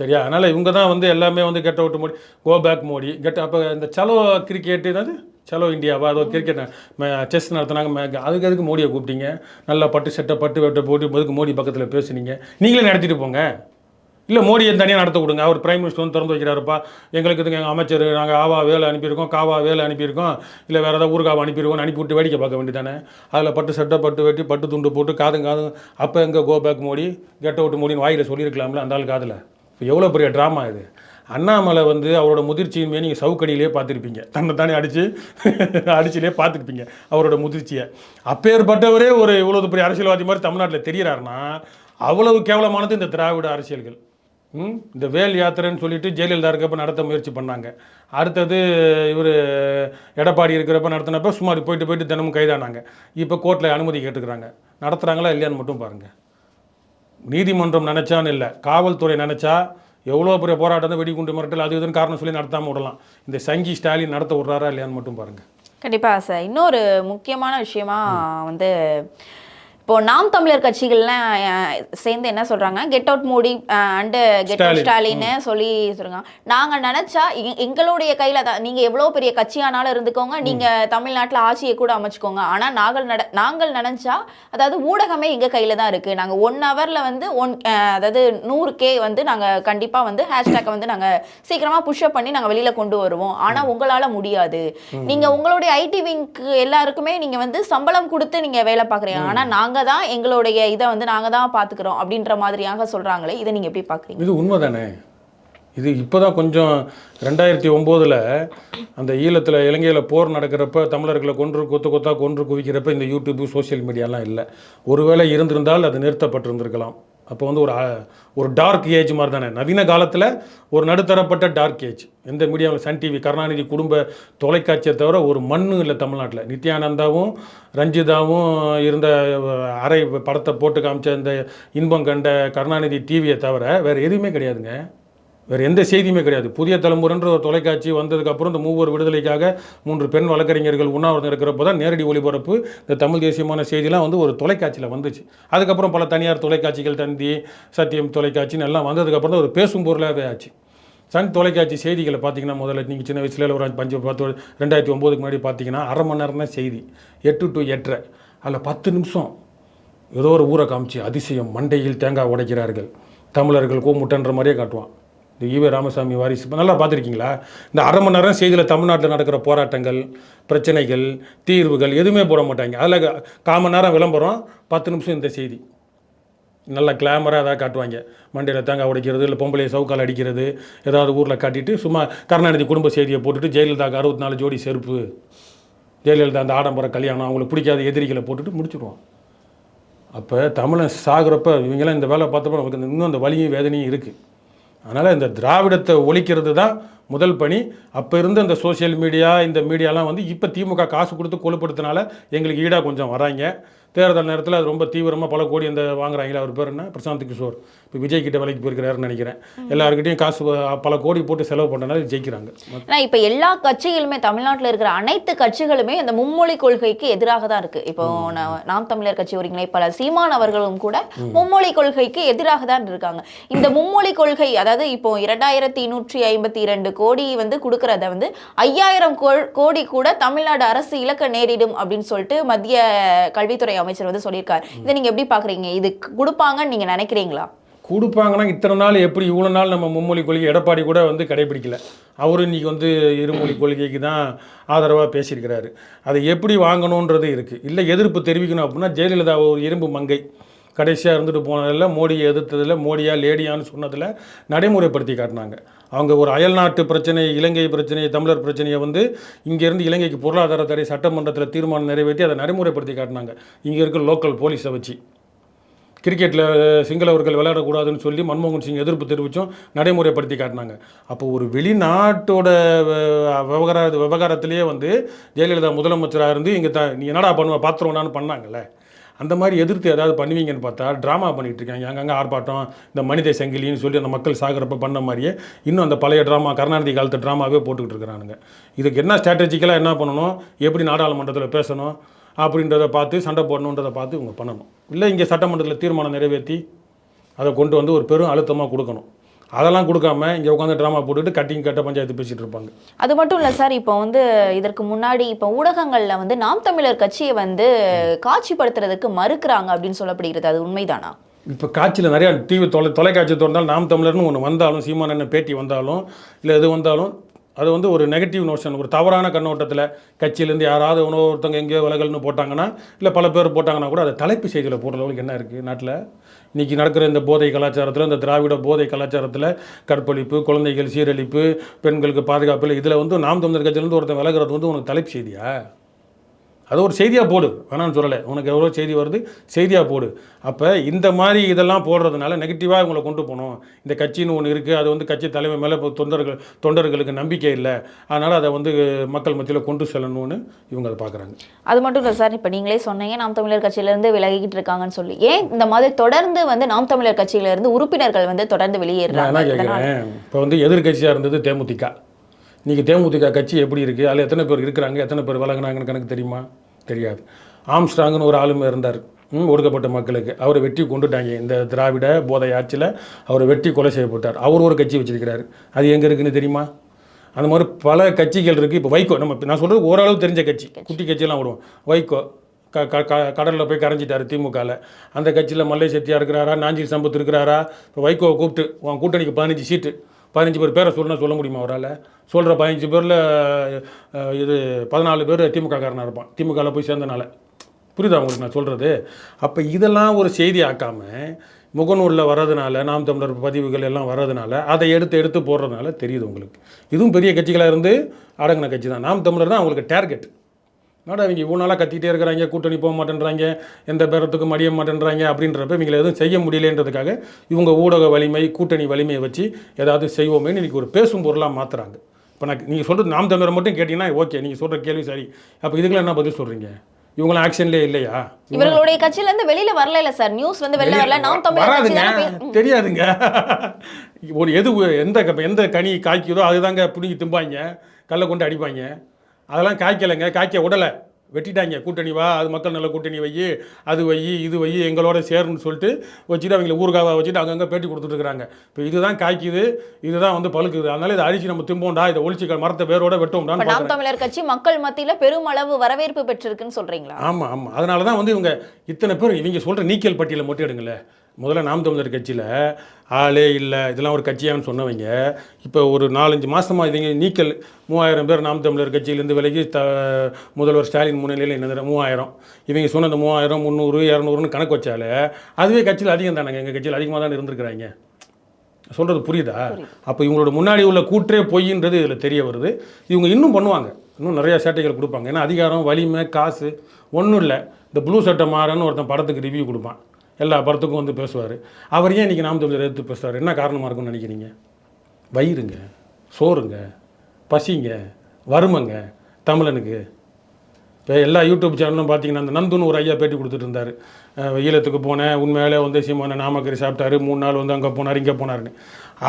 சரியா? அதனால் இவங்க தான் வந்து எல்லாமே வந்து get out Modi go back Modi get அப்போ இந்த சலோ கிரிக்கெட் என்னது? சலோ இந்தியாவா? அதோ கிரிக்கெட் செஸ் நடத்துனாங்க. மே- அதுக்கு அதுக்கு மோடியை கூப்பிட்டீங்க? நல்லா பட்டு செட்டை பட்டு வெட்ட போட்டு போதுக்கு மோடி பக்கத்தில் பேசுனீங்க. நீங்களே நடத்திட்டு போங்க. இல்லை மோடியை தனியாக நடத்த கொடுங்க. அவர் பிரைம் மினிஸ்டர் வந்து திறந்து வைக்கிறாருப்பா. எங்களுக்கு இதுங்க எங்கள் அமைச்சர் நாங்கள் ஆவா வேலை அனுப்பியிருக்கோம் காவா வேலை அனுப்பியிருக்கோம். இல்லை வேறு ஏதாவது ஊருக்காவை அனுப்பியிருக்கோம் அனுப்பி விட்டு வேடிக்கை பார்க்க வேண்டியதானே அதில் பட்டு சட்டை பட்டு வெட்டி பட்டு துண்டு போட்டு காதும் காதும். அப்போ எங்கே go back Modi? Get out மோடின்னு வாயில் சொல்லியிருக்கலாம்ல அந்த ஆள் காதில். இப்போ எவ்வளோ பெரிய ட்ராமா இது? அண்ணாமலை வந்து அவரோட முதிர்ச்சியுமே நீங்கள் சவுக்கடியிலே பார்த்துருப்பீங்க. தன்னை தானே அடித்து அடிச்சிலே பார்த்துருப்பீங்க அவரோட முதிர்ச்சியை. அப்பேற்பட்டவரே ஒரு இவ்வளவு பெரிய அரசியல்வாதி மாதிரி தமிழ்நாட்டில் தெரிகிறாருன்னா அவ்வளவு கேவலமானது இந்த திராவிட அரசியல்கள். ம்? இந்த வேல் யாத்திரைன்னு சொல்லிட்டு ஜெயலலிதா இருக்கப்ப நடத்த முயற்சி பண்ணாங்க. அடுத்தது இவர் எடப்பாடி இருக்கிறப்ப நடத்தினப்ப சுமார் போயிட்டு போயிட்டு தினமும் கைதானாங்க. இப்போ கோர்ட்டில் அனுமதி கேட்டுக்கிறாங்க. நடத்துகிறாங்களா இல்லையான்னு மட்டும் பாருங்கள் நீதிமன்றம் நினைச்சான்னு இல்லை. காவல்துறை நினைச்சா எவ்வளோ பெரிய போராட்டம் வெடிகுண்டு மிரட்டல் அது இதுன்னு காரணம் சொல்லி நடத்தாமல் விடலாம். இந்த சங்கி ஸ்டாலின் நடத்த விட்றாரா இல்லையான்னு மட்டும் பாருங்கள் கண்டிப்பா சார். இன்னொரு முக்கியமான விஷயமா வந்து இப்போ நாம் தமிழர் கட்சிகள்லாம் சேர்ந்து என்ன சொல்றாங்க? Get out Modi and get out Stalin. ஸ்டாலின்னு சொல்லி சொல்றாங்க. நாங்க நினைச்சா எங்க- எங்களுடைய கையில தான் நீங்க எவ்வளவு பெரிய கட்சியானாலும் இருந்துக்கோங்க. நீங்க தமிழ்நாட்டுல ஆட்சியை கூட அமைச்சுக்கோங்க. ஆனா நாங்கள் நட நாங்கள் நினைச்சா அதாவது ஊடகமே எங்க கையில தான் இருக்கு. நாங்க ஒன் ஹவர்ல வந்து ஒன் அதாவது நூறு கே வந்து நாங்க கண்டிப்பா வந்து ஹேஷ்டேக்கை வந்து நாங்க சீக்கிரமா புஷ்அப் பண்ணி நாங்க வெளியில கொண்டு வருவோம். ஆனா உங்களால முடியாது. நீங்க உங்களுடைய ஐடி விங்க்கு எல்லாருக்குமே நீங்க வந்து சம்பளம் கொடுத்து நீங்க வேலை பாக்குறீங்க ஆனா நாங்க தான் எங்களுடைய இதை வந்து நாங்கள் தான் பார்த்துக்குறோம் அப்படின்ற மாதிரியாக சொல்கிறாங்களே இதை நீங்கள் எப்படி பார்க்குறீங்க? இது உண்மை தானே இது இப்போ தான் கொஞ்சம் ரெண்டாயிரத்தி ஒம்போதில் அந்த ஈழத்தில் இலங்கையில் போர் நடக்கிறப்ப தமிழர்களை கொன்று கொத்து கொத்தா கொன்று குவிக்கிறப்ப இந்த யூடியூப்பு சோஷியல் மீடியாலாம் இல்லை. ஒருவேளை இருந்திருந்தால் அது நிறுத்தப்பட்டிருந்திருக்கலாம். அப்போ வந்து ஒரு ஒரு டார்க் ஏஜ் மாதிரி தானே. நவீன காலத்தில் ஒரு நடுத்தரப்பட்ட டார்க் ஏஜ் எந்த மீடியாவில் சன் டிவி கருணாநிதி குடும்ப தொலைக்காட்சியை தவிர ஒரு மண்ணு இல்லை தமிழ்நாட்டில். நித்யானந்தாவும் ரஞ்சிதாவும் இருந்த அரை படத்தை போட்டு காமிச்ச இந்த இன்பம் கண்ட கருணாநிதி டிவியை தவிர வேறு எதுவுமே கிடையாதுங்க. வேறு எந்த செய்தியுமே கிடையாது. புதிய தலைமுறைன்ற ஒரு தொலைக்காட்சி வந்ததுக்கப்புறம் இந்த மூவர் விடுதலைக்காக மூன்று பெண் வழக்கறிஞர்கள் உண்ணாவிரதம் இருக்கிறப்போ தான் நேரடி ஒளிபரப்பு இந்த தமிழ் தேசியமான செய்திலாம் வந்து ஒரு தொலைக்காட்சியில் வந்துச்சு. அதுக்கப்புறம் பல தனியார் தொலைக்காட்சிகள் தந்தி சத்தியம் தொலைக்காட்சின்னு எல்லாம் வந்ததுக்கப்புறம் தான் ஒரு பேசும் பொருளாகவே ஆச்சு. சன் தொலைக்காட்சி செய்திகளை பார்த்தீங்கன்னா முதல்ல நீங்கள் சின்ன வயசுல ஒரு பஞ்சு பத்து ரெண்டாயிரத்தி ஒம்போதுக்கு முன்னாடி பார்த்தீங்கன்னா அரை மணி நேரம் தான் செய்தி. எட்டு டு எட்டரை. அதில் பத்து நிமிஷம் ஏதோ ஒரு ஊரை காமிச்சு அதிசயம் மண்டையில் தேங்காய் உடைக்கிறார்கள். தமிழர்கள் கூமுட்டன்ற மாதிரியே காட்டுவான். இந்த ஈவே ராமசாமி வாரிசு நல்லா பார்த்துருக்கீங்களா? இந்த அரை மணி நேரம் செய்தியில் தமிழ்நாட்டில் நடக்கிற போராட்டங்கள் பிரச்சனைகள் தீர்வுகள் எதுவுமே போட மாட்டாங்க. அதில் கால் மணி நேரம் விளம்பரம் பத்து நிமிஷம் இந்த செய்தி. நல்லா கிளாமராக ஏதாவது காட்டுவாங்க. மண்டையில் தேங்காய் உடைக்கிறது இல்லை பொம்பளையை சவுக்கால் அடிக்கிறது ஏதாவது ஊரில் காட்டிட்டு சும்மா கருணாநிதி குடும்ப செய்தியை போட்டுட்டு ஜெயலலிதாக்கு அறுபத்தி நாலு ஜோடி செருப்பு. ஜெயலலிதா அந்த ஆடம்பர கல்யாணம் அவங்களுக்கு பிடிக்காத எதிரிகளை போட்டுட்டு முடிச்சுடுவோம் அப்போ தமிழன் சாகுறப்ப இவங்கெல்லாம் இந்த வேலை பார்த்தப்ப நமக்கு இந்த- இன்னும் அந்த வலியும் வேதனையும் இருக்குது அதனால் இந்த திராவிடத்தை ஒழிக்கிறது தான் முதல் பணி. அப்போ இருந்த இந்த சோஷியல் மீடியா இந்த மீடியாலாம் வந்து இப்போ திமுக காசு கொடுத்து கொழுப்படுத்தினால எங்களுக்கு ஈடாக கொஞ்சம் வராங்க. தேர்தல் நேரத்தில் அது ரொம்ப தீவிரமாக பல கோடி அந்த வாங்குறாங்களே அவர் பேர் என்ன? பிரசாந்த் கிஷோர். இப்போ விஜய் கிட்ட வேலைக்கு போயிருக்கிறாருன்னு நினைக்கிறேன். எல்லாருக்கிட்டையும் காசு பல கோடி போட்டு செலவு பண்ணனால ஜெயிக்கிறாங்க. ஆனா இப்ப எல்லா கட்சிகளுமே தமிழ்நாட்டுல இருக்கிற அனைத்து கட்சிகளுமே இந்த மும்மொழி கொள்கைக்கு எதிராக தான் இருக்கு. இப்போ நாம் தமிழர் கட்சி ஒருங்கிணைப்பாளர் சீமான் அவர்களும் கூட மும்மொழி கொள்கைக்கு எதிராக தான் இருக்காங்க. இந்த மும்மொழி கொள்கை அதாவது இப்போ இரண்டாயிரத்தி நூற்றி ஐம்பத்தி இரண்டு கோடி வந்து கொடுக்கறத வந்து ஐயாயிரம் கோடி கூட தமிழ்நாடு அரசு இலக்க நேரிடும் அப்படின்னு சொல்லிட்டு மத்திய கல்வித்துறை அமைச்சர் வந்து சொல்லியிருக்காரு. இதை நீங்க எப்படி பாக்குறீங்க? இது கொடுப்பாங்கன்னு நீங்க நினைக்கிறீங்களா? கொடுப்பாங்கன்னா இத்தனை நாள் எப்படி இவ்வளோ நாள் நம்ம மும்மொழி கொள்கை எடப்பாடி கூட வந்து கடைபிடிக்கல. அவரும் இன்னைக்கு வந்து இருமொழி கொள்கைக்கு தான் ஆதரவாக பேசியிருக்கிறாரு. அதை எப்படி வாங்கணுன்றது இருக்குது இல்லை எதிர்ப்பு தெரிவிக்கணும் அப்படின்னா ஜெயலலிதா ஒரு இரும்பு மங்கை. கடைசியாக இருந்துட்டு போனதில் மோடியை எதிர்த்ததில் மோடியா லேடியான்னு சொன்னதில் நடைமுறைப்படுத்தி காட்டினாங்க. அவங்க ஒரு அயல்நாட்டு பிரச்சனை இலங்கை பிரச்சனை தமிழர் பிரச்சனையை வந்து இங்கேருந்து இலங்கைக்கு பொருளாதார தடை சட்டமன்றத்தில் தீர்மானம் நிறைவேற்றி அதை நடைமுறைப்படுத்தி காட்டினாங்க. இங்கே இருக்க லோக்கல் போலீஸை வச்சு. கிரிக்கெட்டில் சிங்களவர்கள் விளையாடக்கூடாதுன்னு சொல்லி மன்மோகன் சிங் எதிர்ப்பு தெரிவித்தும் நடைமுறைப்படுத்தி காட்டினாங்க. அப்போ ஒரு வெளிநாட்டோட விவகார விவகாரத்திலேயே வந்து ஜெயலலிதா முதலமைச்சராக இருந்து இங்கே த நீ என்னடா பண்ணுவ? பாத்திரம்னான்னு பண்ணாங்கல்ல. அந்த மாதிரி எதிர்த்து ஏதாவது பண்ணுவீங்கன்னு பார்த்தா ட்ராமா பண்ணிகிட்டு இருக்காங்க. அங்கங்கே ஆர்ப்பாட்டம் இந்த மனித சங்கிலின்னு சொல்லி அந்த மக்கள் சாகிறப்ப பண்ண மாதிரியே இன்னும் அந்த பழைய ட்ராமா கருணாநிதி காலத்து ட்ராமாவே போட்டுக்கிட்டு இருக்கிறானுங்க இதுக்கு என்ன ஸ்ட்ராட்டஜிக்கலாக என்ன பண்ணணும்? எப்படி நாடாளுமன்றத்தில் பேசணும்? அப்படின்றத பார்த்து சண்டை போடணுன்றதை பார்த்து இவங்க பண்ணணும். இல்லை இங்கே சட்டமன்றத்தில் தீர்மானம் நிறைவேற்றி அதை கொண்டு வந்து ஒரு பெரும் அழுத்தமாக கொடுக்கணும். அதெல்லாம் கொடுக்காம இங்கே உட்காந்து ட்ராமா போட்டுட்டு கட்டிங் கட்ட பஞ்சாயத்து பேசிகிட்டு இருப்பாங்க. அது மட்டும் இல்லை சார் இப்போ வந்து இதற்கு முன்னாடி இப்போ ஊடகங்களில் வந்து நாம் தமிழர் கட்சியை வந்து காட்சிப்படுத்துறதுக்கு மறுக்கிறாங்க அப்படின்னு சொல்லப்படுகிறது. அது உண்மைதானா? இப்போ காட்சியில் நிறையா டிவி தொலை தொலைக்காட்சி திறந்தாலும் நாம் தமிழர்னு ஒன்று வந்தாலும் சீமான் பேட்டி வந்தாலும் இல்லை எது வந்தாலும் அது வந்து ஒரு நெகட்டிவ் நோஷன் ஒரு தவறான கண்ணோட்டத்தில் கட்சியிலேருந்து யாராவது உணவு ஒருத்தவங்க எங்கேயோ விலகல்னு போட்டாங்கன்னா இல்லை பல பேர் போட்டாங்கன்னா கூட அது தலைப்பு செய்தியில் போடுற அளவுக்கு என்ன இருக்குது நாட்டில்? இன்றைக்கி நடக்கிற இந்த போதை கலாச்சாரத்தில் இந்த திராவிட போதை கலாச்சாரத்தில் கற்பழிப்பு குழந்தைகள் சீரழிப்பு பெண்களுக்கு பாதுகாப்பு இல்லை இதில் வந்து நாம் தமிழர் கட்சியிலேருந்து ஒருத்தன் விலகிறது வந்து உனக்கு தலைப்பு செய்தியா? அது ஒரு செய்தியாக போடு. வேணாம்னு சொல்லலை. உனக்கு எவ்வளோ செய்தி வருது செய்தியாக போடு. அப்போ இந்த மாதிரி இதெல்லாம் போடுறதுனால நெகட்டிவாக இவங்களை கொண்டு போகணும். இந்த கட்சின்னு ஒன்று இருக்குது அது வந்து கட்சி தலைமை மேலே இப்போ தொண்டர்கள் தொண்டர்களுக்கு நம்பிக்கை இல்லை. அதனால் அதை வந்து மக்கள் மத்தியில் கொண்டு செல்லணும்னு இவங்க அதை பார்க்குறாங்க அது மட்டும் இல்லை சார். இப்போ நீங்களே சொன்னீங்க நாம் தமிழர் கட்சியிலேருந்து விலகிக்கிட்டு இருக்காங்கன்னு சொல்லி. ஏன் இந்த மாதிரி தொடர்ந்து வந்து நாம் தமிழர் கட்சியிலேருந்து உறுப்பினர்கள் வந்து தொடர்ந்து வெளியேறாங்க கேட்குறேன் இப்போ வந்து எதிர்க்கட்சியாக இருந்தது தேமுதிக. இன்றைக்கி தேமுதிக கட்சி எப்படி இருக்குது அதில் எத்தனை பேர் இருக்கிறாங்க? எத்தனை பேர் விலகுனாங்கன்னு கணக்கு தெரியுமா? தெரியாது. ஆம்ஸ்ட்ராங்னு ஒரு ஆளுமை இருந்தார். ஒடுக்கப்பட்ட மக்களுக்கு. அவரை வெட்டி கொண்டுட்டாங்க. இந்த திராவிட போதை ஆட்சியில் அவரை வெட்டி கொலை செய்யப்பட்டார் அவர் ஒரு கட்சி வச்சிருக்கிறாரு. அது எங்கே இருக்குன்னு தெரியுமா? அந்த மாதிரி பல கட்சிகள் இருக்குது இப்போ வைகோ நம்ம நான் சொல்கிறது ஓரளவு தெரிஞ்ச கட்சி. குட்டி கட்சியெல்லாம் விடுவோம். வைகோ க க கடலில் போய் கரைஞ்சிட்டாரு திமுகவில் அந்த கட்சியில் மல்லை செட்டியா இருக்கிறாரா? நாஞ்சில் சம்பத் இருக்கிறாரா? இப்போ வைகோவை கூப்பிட்டு உன் கூட்டணிக்கு பதினஞ்சு சீட்டு. பதினஞ்சு பேர் பேரை சொல்லணும் சொல்ல முடியுமா அவரால்? சொல்கிற பதினஞ்சு பேரில் இது பதினாலு பேர் திமுக காரனாக இருப்பான். திமுகவில் போய் சேர்ந்தனால. புரியுதா உங்களுக்கு நான் சொல்கிறது? அப்போ இதெல்லாம் ஒரு செய்தி ஆக்காமல் முகநூலில் வர்றதுனால நாம் தமிழர் பதிவுகள் எல்லாம் வர்றதுனால அதை எடுத்து எடுத்து போடுறதுனால தெரியுது உங்களுக்கு. இதுவும் பெரிய கட்சிகளாக இருந்து அடங்கின கட்சி தான். நாம் தமிழர் தான் அவங்களுக்கு டார்கெட் என்னடா இவங்க இவ்வளோ நாளாக கத்திட்டே இருக்கிறாங்க கூட்டணி போக மாட்டேன்றாங்க எந்த பேரத்துக்கும் மடிய மாட்டேன்றாங்க அப்படின்றப்ப இவங்களை எதுவும் செய்ய முடியலன்றதுக்காக இவங்க ஊடக வலிமை கூட்டணி வலிமையை வச்சு ஏதாவது செய்வோமேன்னு இன்றைக்கி ஒரு பேசும் பொருளாக மாற்றுறாங்க இப்போ நான் நீங்கள் சொல்கிறது நாம் தமிழரை மட்டும் கேட்டிங்கன்னா ஓகே நீங்கள் சொல்கிற கேள்வி சரி. அப்போ இதுக்கெல்லாம் என்ன பதில் சொல்கிறீங்க இவங்களாம் ஆக்ஷன்லேயே இல்லையா? இவர்களுடைய கட்சியில இருந்து வெளியில வரல இல்ல சார். நியூஸ் வந்து வெளில வரல. நாம் கட்சி வராதுங்க. தெரியாதுங்க. ஒரு எது எந்த எந்த கனி காய்க்குதோ அதுதாங்க பிடிங்கி திம்பாங்க கல்லை கொண்டு அடிப்பாங்க. அதெல்லாம் காய்க்கலைங்க. காய்க்க விடலை வெட்டிட்டாங்க. கூட்டணி வா அது மக்கள் நல்ல கூட்டணி வை அது வை இது வை எங்களோட சேருன்னு சொல்லிட்டு வச்சுட்டு அவங்கள ஊருக்காக வச்சுட்டு அங்கங்கே பேட்டி கொடுத்துட்டு இருக்கிறாங்க. இப்போ இதுதான் காய்க்குது. இதுதான் வந்து பழுக்குது. அதனால இதை அழிச்சு நம்ம திம்போண்டா இதை ஒழிச்சு மரத்தை வேரோட வெட்டோம்டான்னு நாம் தமிழர் கட்சி மக்கள் மத்தியில பெருமளவு வரவேற்பு பெற்றிருக்குன்னு சொல்றீங்களா? ஆமாம் ஆமாம் அதனால தான் வந்து இவங்க இத்தனை பேர் இவங்க சொல்கிற நீக்கல் பட்டியலை மட்டும் எடுங்களேன். முதல்ல நாம் தமிழர் கட்சியில் ஆளே இல்லை இதெல்லாம் ஒரு கட்சியான்னு சொன்னவங்க இப்போ ஒரு நாலஞ்சு மாதமாக இவங்க நீக்கல் மூவாயிரம் பேர் நாம் தமிழர் கட்சியிலேருந்து விலகி த முதல்வர் ஸ்டாலின் முன்னிலையில் என்ன மூவாயிரம். இவங்க சொன்ன அந்த மூவாயிரம் முந்நூறு இரநூறுன்னு கணக்கு வச்சாலே அதுவே கட்சியில் அதிகம் தானேங்க எங்கள் கட்சியில் அதிகமாக தான் இருந்திருக்கிறாங்க. சொல்கிறது புரியுதா? அப்போ இவங்களோட முன்னாடி உள்ள கூற்றே பொய்ன்றது இதில் தெரிய வருது. இவங்க இன்னும் பண்ணுவாங்க. இன்னும் நிறையா சேட்டைகள் கொடுப்பாங்க. ஏன்னா அதிகாரம் வலிமை காசு ஒன்றும் இல்லை. இந்த ப்ளூ சட்டை மாறன்னு ஒருத்தன் படத்துக்கு ரிவ்யூ கொடுப்பான். எல்லா படத்துக்கும் வந்து பேசுவார். அவர் ஏன் இன்றைக்கி நாம் தமிழர் எடுத்து பேசுவார் என்ன காரணமாக இருக்கும்னு நினைக்கிறீங்க? வயிறுங்க சோறுங்க பசிங்க வறுமைங்க தமிழனுக்கு. இப்போ எல்லா யூடியூப் சேனலும் பார்த்தீங்கன்னா அந்த நந்துன்னு ஒரு ஐயா பேட்டி கொடுத்துட்டு இருந்தார். ஈழத்துக்கு போனேன் உண்மையிலே வந்து சீமான நாமக்கறி சாப்பிட்டாரு மூணு நாள் வந்து அங்கே போனார் இங்கே போனாருன்னு.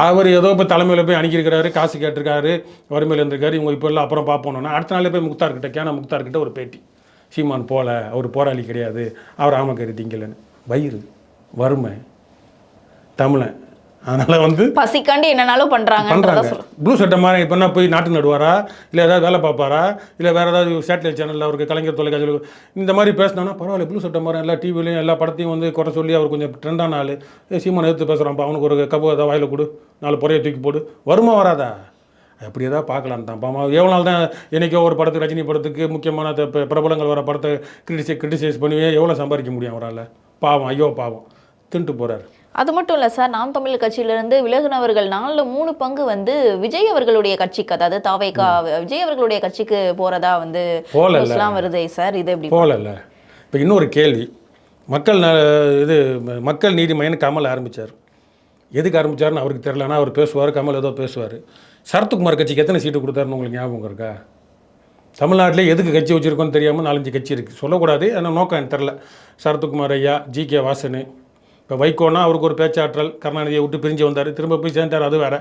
அவர் ஏதோ இப்போ தலைமையில் போய் அணுகியிருக்கிறாரு காசு கேட்டிருக்காரு வறுமையில் இருந்திருக்காரு இவங்க இப்போ எல்லாம் அப்புறம் பார்ப்போம்னா அடுத்த நாளே போய் முக்தார்கிட்ட கேனா முக்தார்கிட்ட ஒரு பேட்டி. சீமான் போகல அவர் போராளி கிடையாது அவர் ஆமக்கறி திங்கலன்னு. வயிறு வறுமை தமிழன் அதனால் வந்து பசிக்காண்டி என்னனாலும் பண்ணுறாங்க சொல்ல ப்ளூ சட்டை மாதிரி இப்போ என்ன போய் நாட்டு நடுவாரா? இல்லை ஏதாவது வேலை பார்ப்பாரா? இல்லை வேறு ஏதாவது சேட்டலைட் சேனலில் அவருக்கு கலைஞர் தொலைக்காட்சியில் இந்த மாதிரி பேசினோன்னா பரவாயில்ல ப்ளூ சட்டை மாதிரி எல்லா டிவிலையும் எல்லா படத்தையும் வந்து குறை சொல்லி அவர் கொஞ்சம் ட்ரெண்டான ஆள். சீமான் எடுத்து பேசுகிறான்ப்பா அவனுக்கு ஒரு கப்பு ஏதாவது வாயில் கொடு. நாலு பொறையை தூக்கி போடு. வருமா வராதா? அப்படி ஏதாவது பார்க்கலாம் தான். பாமா எவ்வளோ நாள் தான் என்னைக்கோ ஒரு படத்துக்கு ரஜினி படத்துக்கு முக்கியமான பிரபலங்கள் வர படத்தை கிரிட்டிசை கிரிட்டிசைஸ் பண்ணி எவ்வளோ சம்பாதிக்க முடியும் அவரால்? பாவம் ஐயோ பாவம். தின்ட்டு போகிறார் அது மட்டும் இல்ல சார் நாம் தமிழர் கட்சியிலிருந்து விலகுனவர்கள் நாலுல மூணு பங்கு வந்து விஜய் அவர்களுடைய கட்சிக்கு அதாவது தாவேகா விஜய் அவர்களுடைய கட்சிக்கு போறதா வந்து போகல. நியூஸ்லாம் வருதே சார் இது எப்படி போகலல்ல இப்போ இன்னொரு கேள்வி. மக்கள் இது மக்கள் நீதி மையம் கமல் ஆரம்பித்தார் எதுக்கு ஆரம்பிச்சாருன்னு அவருக்கு தெரியல ஆனால் அவர் பேசுவார் கமல் ஏதோ பேசுவார். சரத்குமார் கட்சிக்கு எத்தனை சீட்டு கொடுத்தாருன்னு உங்களுக்கு ஞாபகம் இருக்கா? தமிழ்நாட்டில் எதுக்கு கட்சி வச்சுருக்கோன்னு தெரியாமல் நாலஞ்சு கட்சி இருக்குது சொல்லக்கூடாது ஆனால் நோக்கம் எனக்கு தெரில சரத்குமார் ஐயா ஜி கே வாசனு இப்போ வைகோனா அவருக்கு ஒரு பேச்சாற்றல் கருணாநிதியை விட்டு பிரிஞ்சு வந்தார் திரும்ப போய் சேர்ந்தார் அது வேறு.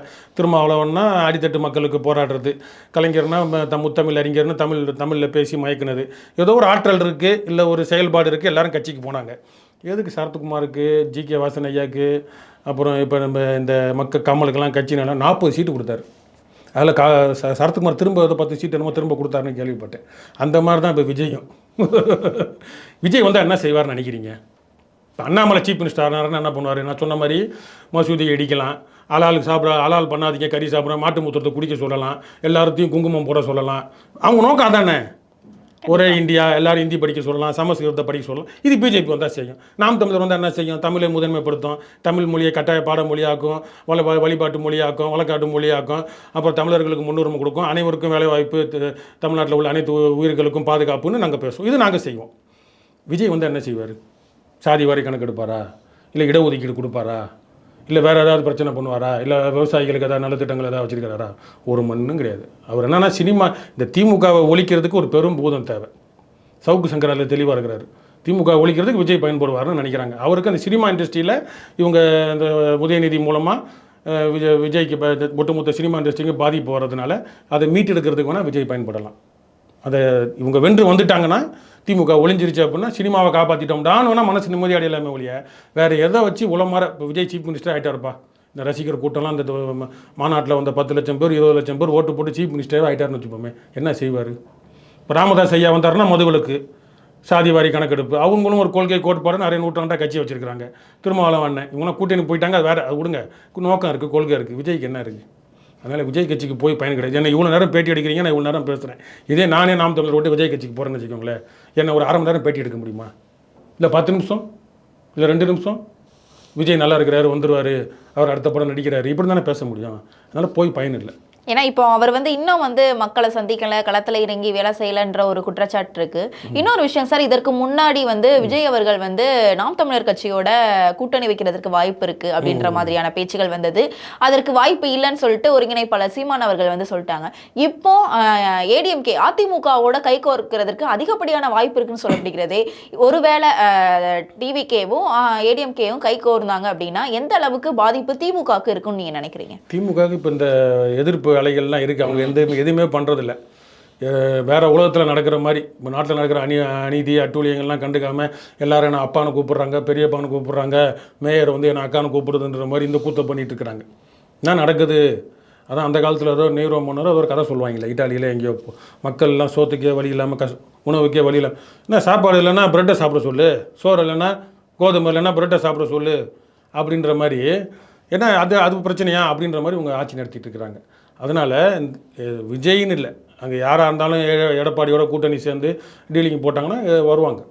அவ்வளோன்னா அடித்தட்டு மக்களுக்கு போராடுறது. கலைஞர்னா தம் முத்தமிழ் அறிஞர்னு தமிழ் தமிழில் பேசி மயக்கினது. ஏதோ ஒரு ஆற்றல் இருக்குது இல்லை ஒரு செயல்பாடு இருக்குது எல்லாரும் கட்சிக்கு போனாங்க. எதுக்கு சரத்குமாருக்கு ஜி கே வாசன் ஐயாவுக்கு அப்புறம் இப்போ நம்ம இந்த மக்கள் கமலுக்கெல்லாம் கட்சினால நாற்பது சீட்டு கொடுத்தாரு. அதில் கா சரத்குமார் திரும்ப அதை பத்து சீட் என்னமோ திரும்ப கொடுத்தாருன்னு கேள்விப்பட்டேன். அந்த மாதிரி தான் இப்போ விஜயும். [laughs] விஜய் வந்தால் என்ன செய்வார்னு நினைக்கிறீங்க? அண்ணாமலை சீஃப் மினிஸ்டர் என்ன பண்ணுவார்? நான் சொன்ன மாதிரி மசூதியை இடிக்கலாம் ஆளாளுக்கு சாப்பிட ஆளால் பண்ணாதீங்க கறி சாப்பிட மாட்டு மூத்திரத்தை குடிக்க சொல்லலாம் எல்லாத்தையும் குங்குமம் போட சொல்லலாம். அவங்க நோக்கம் அதானே? ஒரே இந்தியா எல்லாரும் ஹிந்தி படிக்க சொல்லலாம் சமஸ்கிருதத்தை படிக்க சொல்லலாம். இது பிஜேபி வந்தால் செய்யும். நாம் தமிழர் வந்தால் என்ன செய்யும்? தமிழை முதன்மைப்படுத்தும். தமிழ் மொழியை கட்டாய பாட மொழியாக்கும். வள வழிபாட்டு மொழியாக்கும். வழக்காட்டு மொழியாக்கும். அப்புறம் தமிழர்களுக்கு முன்னுரிமை கொடுக்கும். அனைவருக்கும் வேலைவாய்ப்பு தமிழ்நாட்டில் உள்ள அனைத்து உயிர்களுக்கும் பாதுகாப்புன்னு நாங்கள் பேசுவோம். இது நாங்கள் செய்வோம். விஜய் வந்து என்ன செய்வார்? சாதி வாரி கணக்கு எடுப்பாரா இல்லை இடஒதுக்கீடு கொடுப்பாரா? இல்லை வேறு ஏதாவது பிரச்சனை பண்ணுவாரா? இல்லை விவசாயிகளுக்கு ஏதாவது நல்ல திட்டங்கள் ஏதாவது வச்சுருக்கிறாரா? ஒரு மண்ணும் கிடையாது. அவர் என்னென்னா சினிமா இந்த திமுகவை ஒழிக்கிறதுக்கு ஒரு பெரும் பூதம் தேவை. சவுக்கு சங்கரால் தெளிவாக இருக்கிறாரு. திமுக ஒழிக்கிறதுக்கு விஜய் பயன்படுவார்னு நினைக்கிறாங்க. அவருக்கு அந்த சினிமா இண்டஸ்ட்ரியில் இவங்க இந்த உதயநிதி மூலமாக விஜய் விஜய்க்கு ப- ஒட்டுமொத்த சினிமா இண்டஸ்ட்ரிக்கு பாதிப்பு வர்றதுனால அதை மீட்டெடுக்கிறதுக்கு வேணால் விஜய் பயன்படலாம். அதை இவங்க வென்று வந்துட்டாங்கன்னா திமுக ஒளிஞ்சிருச்சு அப்படின்னா சினிமாவை காப்பாற்றிட்டோம்டான்னு வேணால் மனசு நிம்மதி அடையலாமே ஒழிய. வேறு எதை வச்சு உளமாற இப்போ விஜய் சீஃப் மினிஸ்டர் ஆகிட்டாருப்பா இந்த ரசிகர் கூட்டம்லாம் இந்த மாநாட்டில் வந்த பத்து லட்சம் பேர் இருபது லட்சம் பேர் ஓட்டு போட்டு சீஃப் மினிஸ்டர் ஆகிட்டாருன்னு வச்சுப்போமே. என்ன செய்வார்? இப்போ ராமதாஸ் ஐயா வந்தாருன்னா மதுவிலக்கு சாதி வாரி கணக்கெடுப்பு. அவங்களும் ஒரு கொள்கை கோட்பாடு நிறைய நூற்றாண்டாக கட்சி வச்சுருக்காங்க திருமாவளவன் அண்ணன் இவங்களாம் கூட்டணி போயிட்டாங்க அது வேறு அது விடுங்க. நோக்கம் இருக்குது கொள்கை இருக்குது விஜய்க்கு என்ன இருக்குது அதனால் விஜய் கட்சிக்கு போய் பயன் கிடையாது. என்ன இவ்வளோ நேரம் பேட்டி எடுக்கிறீங்க நான் இவ்வளோ நேரம் பேசுகிறேன் இதே நானே நாம் தமிழர் விட்டு விஜய் கட்சிக்கு போகிறேன்னு வச்சுக்கோங்களேன். என்ன ஒரு அரை மணி நேரம் பேட்டி எடுக்க முடியுமா? இல்லை பத்து நிமிஷம்? இல்லை ரெண்டு நிமிஷம்? விஜய் நல்லா இருக்கிறாரு வந்துடுவார் அவர் அடுத்த படம் நடிக்கிறாரு. இப்படி தானே பேச முடியும். அதனால் போய் பயன் இல்லை. ஏன்னா இப்போ அவர் வந்து இன்னும் வந்து மக்களை சந்திக்கல களத்துல இறங்கி வேலை செய்யலன்ற ஒரு குற்றச்சாட்டு இருக்கு. இன்னொரு விஷயம் சார் இதற்கு முன்னாடி வந்து விஜய் அவர்கள் வந்து நாம் தமிழர் கட்சியோட கூட்டணி வைக்கிறதுக்கு வாய்ப்பு இருக்கு அப்படின்ற மாதிரியான பேச்சுகள் வந்தது. அதற்கு வாய்ப்பு இல்லைன்னு சொல்லிட்டு ஒருங்கிணைப்பாளர் சீமான் அவர்கள் வந்து சொல்லிட்டாங்க. இப்போ ஏடிஎம்கே அதிமுகவோட கை கோர்க்கிறதுக்கு அதிகப்படியான வாய்ப்பு இருக்குன்னு சொல்லப்படுகிறது ஒருவேளை டிவிகேவும் ஏடிஎம்கேவும் கை கோர்ந்தாங்க அப்படின்னா எந்த அளவுக்கு பாதிப்பு திமுகவுக்கு இருக்குன்னு நீங்க நினைக்கிறீங்க? திமுகவுக்கு இப்போ இந்த எதிர்ப்பு அலைகள்லாம் இருக்குது அவங்க எந்த எதுவுமே பண்ணுறதில்ல வேறு உலகத்தில் நடக்கிற மாதிரி இப்போ நாட்டில் நடக்கிற அநீ அநீதி அட்டூழியங்கள்லாம் கண்டுக்காமல் எல்லோரும் என்ன அப்பான்னு கூப்பிட்றாங்க பெரியப்பான்னு கூப்பிட்றாங்க மேயர் வந்து என்ன அக்கான்னு கூப்பிடுதுன்ற மாதிரி இந்த கூத்தை பண்ணிகிட்டு இருக்கிறாங்க. என்ன நடக்குது? அதான் அந்த காலத்தில் ஏதோ நீரோ மன்னரோ ஏதோ ஒரு கதை சொல்லுவாங்களே இட்டாலியில் எங்கேயோ மக்கள்லாம் மக்கள் எல்லாம் சோத்துக்கே வழி இல்லாமல் கஷ் உணவுக்கே வழி இல்லாமல் என்ன சாப்பாடு இல்லைன்னா ப்ரெட்டை சாப்பிட சொல்லு சோறு இல்லைன்னா கோதுமை இல்லைன்னா ப்ரெட்டை சாப்பிட சொல்லு அப்படின்ற மாதிரி ஏன்னா அது அது பிரச்சனையா? அப்படின்ற மாதிரி உங்கள் ஆட்சி நடத்திட்டு இருக்கிறாங்க. அதனால் விஜய்னு இல்லை. அங்கே யாராக இருந்தாலும் எடப்பாடியோட கூட்டணி சேர்ந்து டீலிங் போட்டாங்கன்னா வருவாங்க.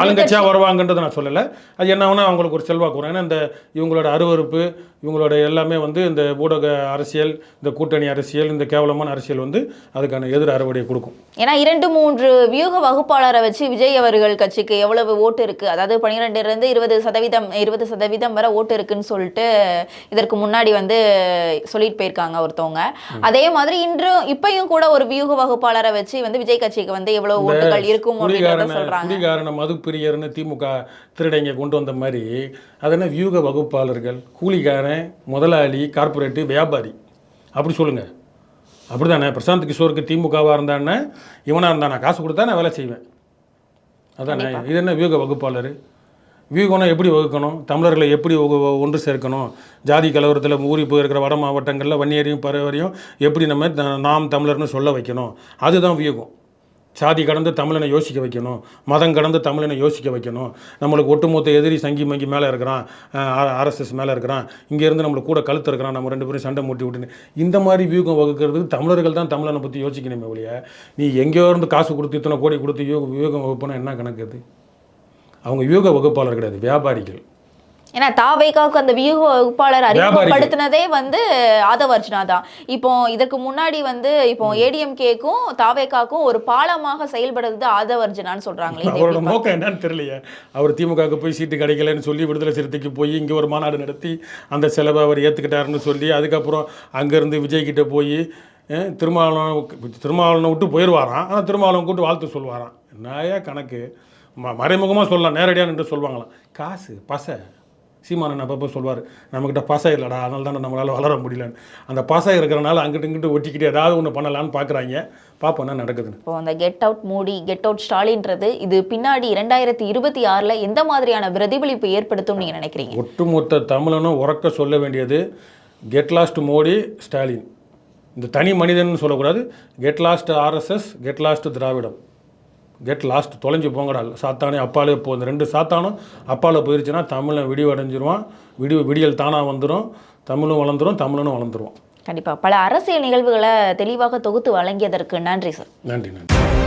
ஆளுங்கட்சியாக வருவாங்கன்றதை நான் சொல்லலை. அது என்ன அவங்களுக்கு ஒரு செல்வாக்கு வரும். ஏன்னா இந்த இவங்களோட அருவருப்பு இவங்களோட எல்லாமே வந்து இந்த ஊடக அரசியல் இந்த கூட்டணி அரசியல் இந்த கேவலமான அரசியல் வந்து அதுக்கான எதிர் அறுவடையை கொடுக்கும். ஏன்னா இரண்டு மூன்று வியூக வகுப்பாளரை வச்சு விஜய் அவர்கள் கட்சிக்கு எவ்வளவு ஓட்டு இருக்கு? அதாவது பன்னிரெண்டுல இருந்து இருபது சதவீதம் இருபது சதவீதம் வரை ஓட்டு இருக்குன்னு சொல்லிட்டு இதற்கு முன்னாடி வந்து சொல்லிட்டு போயிருக்காங்க ஒருத்தவங்க. அதே மாதிரி இன்று இப்பயும் கூட ஒரு வியூக வகுப்பாளரை வச்சு வந்து விஜய் கட்சிக்கு வந்து எவ்வளவு ஓட்டுகள் இருக்கும் சொல்றாங்க. குடிகாரன மதுப்பிரியர்னு திமுக திருடைங்க கொண்டு வந்த மாதிரி அது என்ன வியூக வகுப்பாளர்கள் கூலிக்காரன் முதலாளி கார்ப்பரேட்டு வியாபாரி. அப்படி சொல்லுங்க. அப்படிதானே? பிரசாந்த் கிஷோருக்கு திமுகவாக இருந்தானே இவனாக இருந்தா நான் காசு கொடுத்தா நான் வேலை செய்வேன். அதானே? இது என்ன வியூக வகுப்பாளர்? வியூகம்னா எப்படி வகுக்கணும்? தமிழர்களை எப்படி ஒன்று சேர்க்கணும்? ஜாதி கலவரத்தில் ஊறி போயிருக்கிற வட மாவட்டங்களில் வன்னியரையும் பறவரையும் எப்படி நம்ம நாம் தமிழர்னு சொல்ல வைக்கணும்? அதுதான் வியூகம். சாதி கடந்து தமிழனை யோசிக்க வைக்கணும். மதம் கடந்து தமிழனை யோசிக்க வைக்கணும். நம்மளுக்கு ஒட்டுமொத்த எதிரி சங்கி மங்கி மேலே இருக்கிறான். ஆர்எஸ்எஸ் மேலே இருக்கிறான். இங்கேருந்து நம்மளுக்கு கூட கழுத்து இருக்கிறான். நம்ம ரெண்டு பேரும் சண்டை மூட்டி விட்டுன்னு. இந்த மாதிரி வியூகம் வகுக்கிறதுக்கு தமிழர்கள் தான் தமிழனை பற்றி யோசிக்கணுமே ஒழிய நீ எங்கேயோ இருந்து காசு கொடுத்து இத்தனை கோடி கொடுத்து யூ வியூகம் வகுப்புனா என்ன கணக்கு அது? அவங்க வியூக வகுப்பாளர் கிடையாது. வியாபாரிகள். ஏன்னா தாவேகாவுக்கு அந்த வியூக வகுப்பாளர் அறிமுகப்படுத்தினதே வந்து ஆதவ அர்ஜுனா தான். இப்போ இதற்கு முன்னாடி வந்து இப்போ ஏடிஎம்கேக்கும் தாவேகாக்கும் ஒரு பாலமாக செயல்படுறது ஆதவ அர்ஜுனான்னு சொல்றாங்களே [laughs] அவரோட நோக்கம் என்னன்னு தெரியலையே. அவர் திமுகவுக்கு போய் சீட்டு கிடைக்கலன்னு சொல்லி விடுதலை சிறுத்தைக்கு போய் இங்கே ஒரு மாநாடு நடத்தி அந்த செலவை அவர் ஏற்றுக்கிட்டாருன்னு சொல்லி அதுக்கப்புறம் அங்கேருந்து விஜய் கிட்ட போய் திருமாவளவன் திருமாவளவனை விட்டு போயிடுவாராம் ஆனால் திருமாவளவன் கூட்டு வாழ்த்து சொல்லுவாராம். என்னையா கணக்கு? மறைமுகமாக சொல்லலாம் நேரடியாக நின்று சொல்லுவாங்களாம். காசு பசை. சீமானன் அப்பப்போ சொல்வார் நம்மக்கிட்ட பசை இல்லைடா அதனால தானே நம்மளால் வளர முடியலன்னு. அந்த பசை இருக்கிறனால அங்கிட்டு இங்கிட்டு ஒட்டிக்கிட்டு ஏதாவது ஒன்று பண்ணலான்னு பார்க்குறாங்க பார்ப்போம் என்ன நடக்குதுன்னு. இப்போ அந்த get out Modi get out ஸ்டாலின்றது இது பின்னாடி இரண்டாயிரத்தி இருபத்தி ஆறுல எந்த மாதிரியான பிரதிபலிப்பு ஏற்படுத்தும் நீங்க நினைக்கிறீங்க? ஒட்டுமொத்த தமிழனும் உறக்க சொல்ல வேண்டியது கெட் லாஸ்ட் மோடி ஸ்டாலின். இந்த தனி மனிதன் சொல்லக்கூடாது get lost RSS get lost திராவிடம். கெட் லாஸ்ட் தொலைஞ்சு போங்கடா. சாத்தானே அப்பாலே போ. இந்த ரெண்டு சாத்தானும் அப்பால போயிருச்சுன்னா தமிழன் விடிவு அடைஞ்சிருவான் விடிவு விடியல் தானாக வந்துடும் தமிழும் வளர்ந்துரும் தமிழனும் வளர்ந்துருவான். கண்டிப்பா. பல அரசியல் நிகழ்வுகளை தெளிவாக தொகுத்து வழங்கியதற்கு நன்றி சார். நன்றி நன்றி.